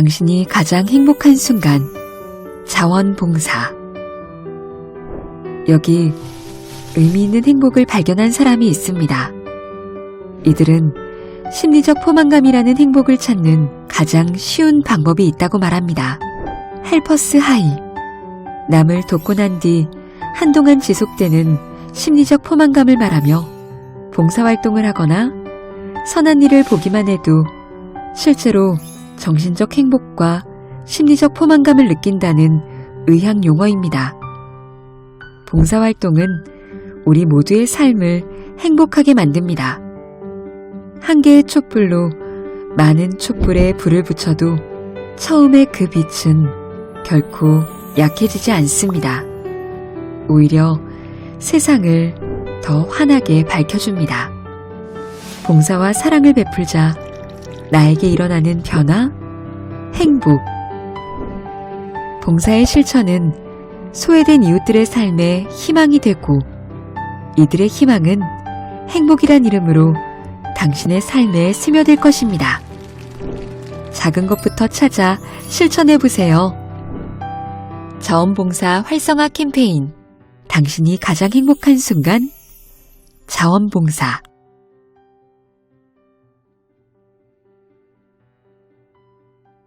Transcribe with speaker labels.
Speaker 1: 당신이 가장 행복한 순간. 자원봉사. 여기 의미 있는 행복을 발견한 사람이 있습니다. 이들은 심리적 포만감이라는 행복을 찾는 가장 쉬운 방법이 있다고 말합니다. 헬퍼스 하이. 남을 돕고 난 뒤 한동안 지속되는 심리적 포만감을 말하며 봉사활동을 하거나 선한 일을 보기만 해도 실제로 정신적 행복과 심리적 포만감을 느낀다는 의학 용어입니다. 봉사활동은 우리 모두의 삶을 행복하게 만듭니다. 한 개의 촛불로 많은 촛불에 불을 붙여도 처음의 그 빛은 결코 약해지지 않습니다. 오히려 세상을 더 환하게 밝혀줍니다. 봉사와 사랑을 베풀자 나에게 일어나는 변화, 행복. 봉사의 실천은 소외된 이웃들의 삶에 희망이 되고 이들의 희망은 행복이란 이름으로 당신의 삶에 스며들 것입니다. 작은 것부터 찾아 실천해 보세요. 자원봉사 활성화 캠페인. 당신이 가장 행복한 순간. 자원봉사.